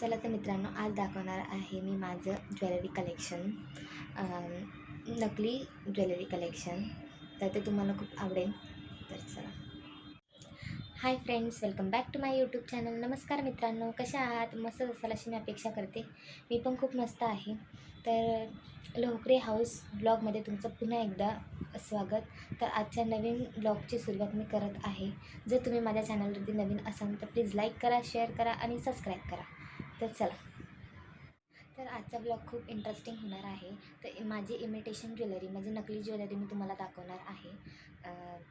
चला तर मित्रांनो आज दाखवणार आहे मी माझं ज्वेलरी कलेक्शन नकली ज्वेलरी कलेक्शन तर ते तुम्हाला खूप आवडेल. तर चला. Hi friends welcome back to my YouTube channel नमस्कार मित्रांनो कशा आहात? मस्त असाल अशी मी अपेक्षा करते. मी पण खूप मस्त आहे. तर लोहकरे हाऊस ब्लॉगमध्ये तुमचं पुन्हा एकदा स्वागत. तर आजच्या नवीन ब्लॉगची सुरुवात मी करत आहे. जर तुम्ही माझ्या चॅनलवरती नवीन असाल तर प्लीज लाईक करा शेअर करा आणि सबस्क्राईब करा. तर चला. तर आजचा ब्लॉग खूप इंटरेस्टिंग होणार आहे. तर माझी इमिटेशन ज्वेलरी म्हणजे नकली ज्वेलरी मी तुम्हाला दाखवणार आहे.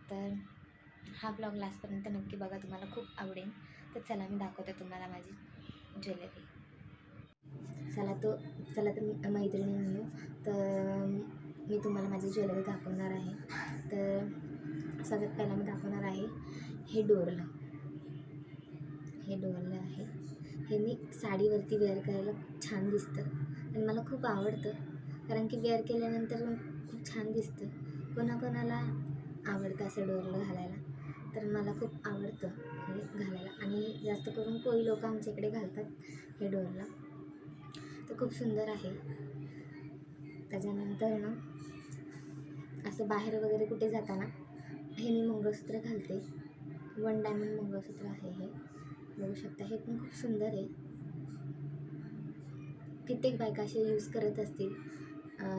तर हा ब्लॉग लास्टपर्यंत नक्की बघा तुम्हाला खूप आवडेल. तर चला मी दाखवते तुम्हाला माझी ज्वेलरी चला तो चला तर मैत्रिणी म्हणू तर मी तुम्हाला माझी ज्वेलरी दाखवणार आहे. तर सगळ्यात पहिला मी दाखवणार आहे हे डोरलं. हे डोरलं आहे. हे मी साडीवरती वेअर करायला खूप छान दिसतं. आणि मला खूप आवडतं. कारण की वेअर केल्यानंतर खूप छान दिसतं. कोणाकोणाला आवडतं असं डोरलं घालायला. तर मला खूप आवडतं हे घालायला. आणि जास्त करून कोळी लोक आमच्या इकडे घालतात हे डोरला. तर खूप सुंदर आहे. त्याच्यानंतर ना असं बाहेर वगैरे कुठे जाताना हे मी मंगळसूत्र घालते. वन डायमंड मंगळसूत्र आहे हे. बघू शकता. हे पण खूप सुंदर आहे. कित्येक बायका असे यूज करत असतील.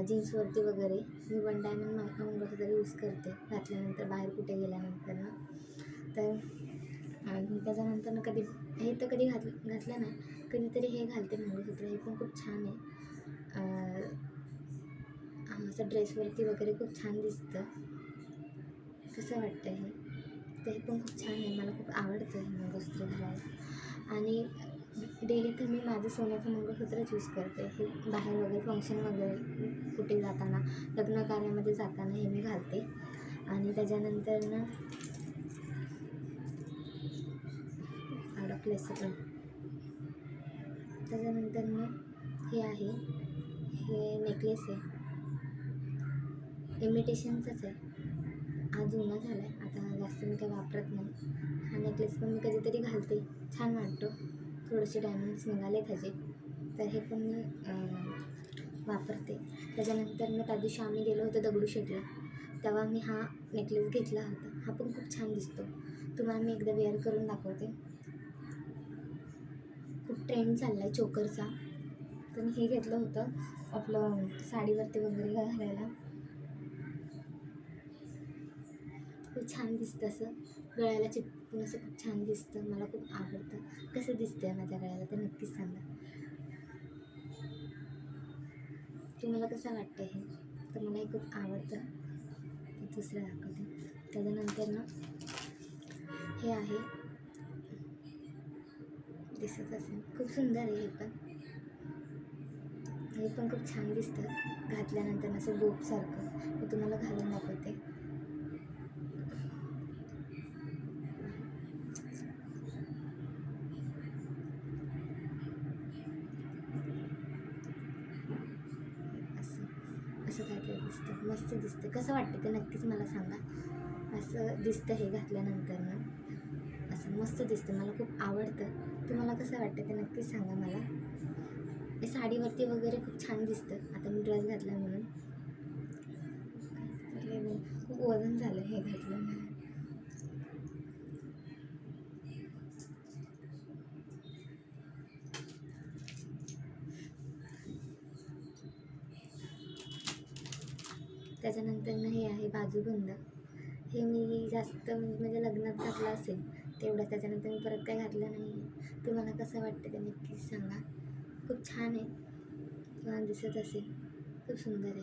जीन्सवरती वगैरे. मी वन डायमंड मा- मंगळसूत्र यूज करते. घातल्यानंतर बाहेर कुठे गेल्यानंतर ना. तर आणि त्याच्यानंतर ना कधी हे तर कधी घात घातलं ना कधीतरी हे घालते मंगळसूत्र हे पण खूप छान आहे. असं ड्रेसवरती वगैरे खूप छान दिसतं. कसं वाटतं हे? ते पण खूप छान आहे. मला खूप आवडतं हे मंगळसूत्र घालायला आणि डेली तर मी माझं सोन्याचं मंगळसूत्रच यूज करते. हे बाहेर वगैरे फंक्शन वगैरे कुठे जाताना लग्न कार्यामध्ये जाताना हे मी घालते. आणि त्याच्यानंतर ना अडकले सगळं. त्याच्यानंतर मग हे आहे. हे नेकलेस आहे. इमिटेशनचंच आहे. हा जुना झाला आहे आता जास्त मी काही वापरत नाही. हा नेकलेस पण मी कधीतरी घालते. छान वाटतो. थोडेसे डायमंड्स निघाले त्याचे तर हे पण मी वापरते. त्याच्यानंतर मग त्या दिवशी आम्ही गेलो होतो दगडूशेठला तेव्हा मी हा नेकलेस घेतला होता. हा पण खूप छान दिसतो. तुम्हाला मी एकदा वेअर करून दाखवते. खूप ट्रेंड चालला आहे चोकरचा. तर मी हे घेतलं होतं. आपलं साडीवरती वगैरे घालायला. खूप छान दिसतं असं. गळ्याला चिपकून असं खूप छान दिसतं. मला खूप आवडतं. कसं दिसतं आहे माझ्या गळ्याला तर नक्कीच सांगा. तुम्हाला कसं वाटतं हे? तर मला हे खूप आवडतं. ते दुसरं दाखवते. त्याच्यानंतर ना हे आहे. दिसत असेल. खूप सुंदर आहे हे पण. हे पण खूप छान दिसतं. घातल्यानंतर असं बोपसारखं मी तुम्हाला घालून दाखवते असं असं दिसतं मस्त दिसतं. कसं वाटतं ते नक्कीच मला सांगा. असं दिसतं हे घातल्यानंतर ना. असं मस्त दिसतं. मला खूप आवडतं. तुम्हाला कसं वाटतं ते नक्कीच सांगा मला. हे साडीवरती वगैरे खूप छान दिसतं. आता मी ड्रेस घातला म्हणून. खूप वजन झालं हे घातलं. त्याच्यानंतरनं हे आहे बाजूबंद. हे मी जास्त म्हणजे लग्नात घातलं असेल तेवढं त्याच्यानंतर मी परत काय घातलं नाही आहे तुम्हाला कसं वाटतं ते नक्कीच सांगा. खूप छान आहे. तुम्हाला दिसत असेल. खूप सुंदर आहे.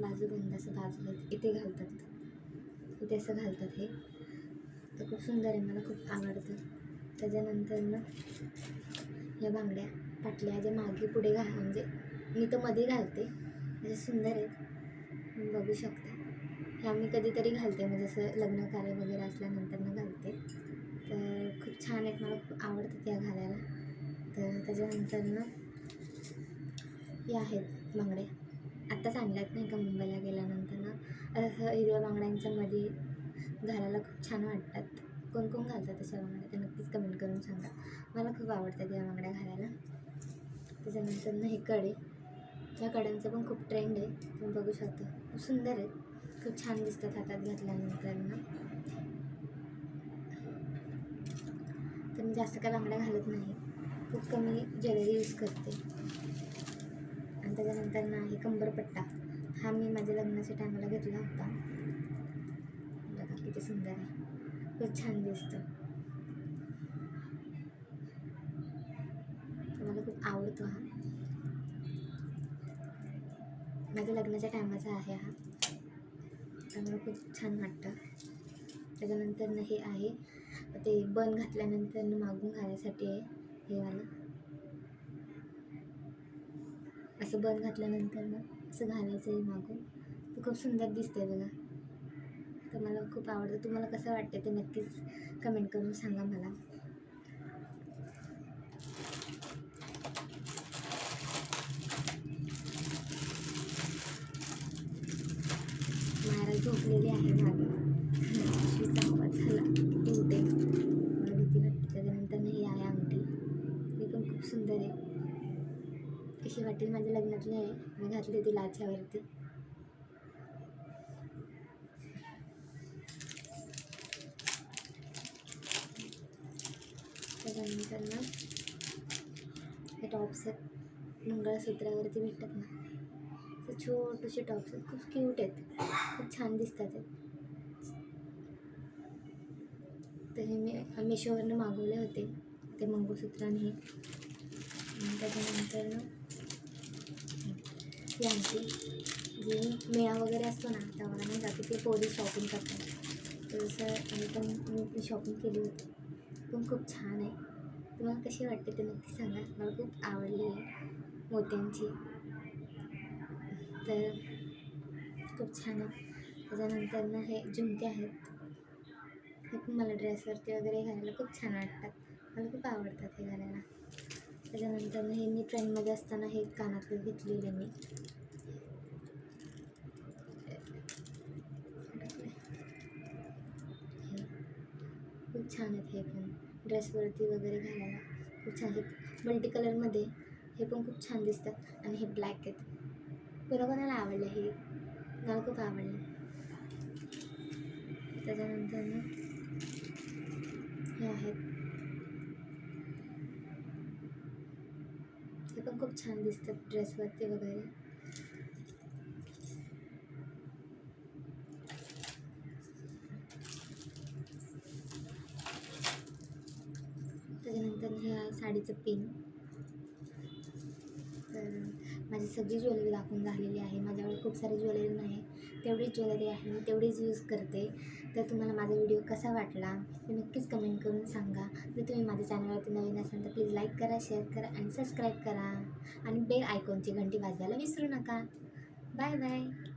बाजूबंद असं बाजूला इथे घालतात. इथे असं घालतात हे. तर खूप सुंदर आहे. मला खूप आवडतं. त्याच्यानंतर ना या बांगड्या पाटल्या ज्या मागे पुढे घाल म्हणजे मी तर मध्ये घालते. म्हणजे सुंदर आहेत बघू शकता. ह्या मी कधीतरी घालते म्हणजे असं लग्न कार्य वगैरे असल्यानंतर ना घालते. तर खूप छान आहेत मला खूप आवडतात त्या घालायला. तर त्याच्यानंतर ना हे आहेत बांगडे. आत्ताच आणल्यात नाही का मुंबईला गेल्यानंतर ना. असं हिरव्या बांगड्यांच्या मध्ये घालायला खूप छान वाटतात. कोण कोण घालतात त्याच्या बांगड्या? ते नक्कीच कमेंट करून सांगा. मला खूप आवडतात या बांगड्या घालायला. त्याच्यानंतर ना हे कडे. या कड्यांचा पण खूप ट्रेंड आहे. तुम्ही बघू शकता. खूप सुंदर आहेत खूप छान दिसतात हातात घातल्यानंतर ना तर मी जास्त काय बांगड्या घालत नाही. खूप कमी ज्वेलरी यूज करते. आणि त्याच्यानंतर ना हे कंबरपट्टा हा मी माझ्या लग्नाच्या टायमाला घेतला होता. बघा किती सुंदर आहे. खूप छान दिसतं. मला खूप आवडतो हा. माझ्या लग्नाच्या टायमाचा आहे हा. त्यामुळे खूप छान वाटतं. त्याच्यानंतर ना हे आहे. ते बन घातल्यानंतर मागून घालायसाठी आहे हे वालं. असं बन घातल्यानंतर ना असं घालायचं आहे मागून. ते खूप सुंदर दिसतंय बघा. तर मला खूप आवडतं. तुम्हाला कसं वाटतं ते नक्कीच कमेंट करून सांगा मला. झोपलेली आहे मागे पिशवीचा आवाज झाला. उठे मला भीती वाटते त्याच्यानंतर ही आहे अंगठी. ती पण खूप सुंदर आहे. कशी वाटेल माझ्या लग्नातली आहे. मी घातली होती लाच्यावरती त्याच्यानंतर ना हे टॉप्स आहेत मंगळसूत्रावरती भेटतात ना. ते छोटेसे टॉप्स आहेत. खूप क्यूट आहेत. खूप छान दिसतात ते. तर हे मी मिशोवरनं मागवले होते. ते मंगळसूत्र आणि त्याच्यानंतर ती ही आमची मेळा वगैरे असतो ना तेव्हा नाही जाते ते पोरी शॉपिंग करतात. तर तसं मी पण मी शॉपिंग केली होती. पण खूप छान आहे. तुम्हाला कशी वाटते ते नक्की सांगा. मला खूप आवडली आहे मोत्यांची. तर खूप छान आहे. त्याच्यानंतर ना हे झुमके आहेत. हे पण मला ड्रेसवरती वगैरे घालायला खूप छान वाटतात. मला खूप आवडतात हे घालायला. त्याच्यानंतर हे मी ट्रेनमध्ये असताना हे कानातले घेतलेले मी. हे खूप छान आहेत हे पण. ड्रेसवरती वगैरे घालायला खूप छान आहेत. मल्टी कलरमध्ये हे पण खूप छान दिसतात आणि हे ब्लॅक आहेत. कोणाकोणाला आवडलं हे? मला खूप आवडलं. त्याच्यानंतर हे आहेत. हे पण खूप छान दिसतात ड्रेसवरती वगैरे. त्याच्यानंतर हे आहे साडीचं पिन माझी सगळी ज्वेलरी दाखवून झालेली आहे. माझ्याकडे खूप सारी ज्वेलरी नाही. तेवढीच ज्वेलरी आहे मी तेवढीच यूज करते. तर तुम्हाला माझा व्हिडिओ कसा वाटला ते नक्कीच कमेंट करून सांगा. जर तुम्ही माझ्या चॅनलवरती नवीन असाल तर प्लीज लाईक करा शेअर करा आणि सबस्क्राईब करा. आणि बेल आयकॉनची घंटी वाजवायला विसरू नका. Bye bye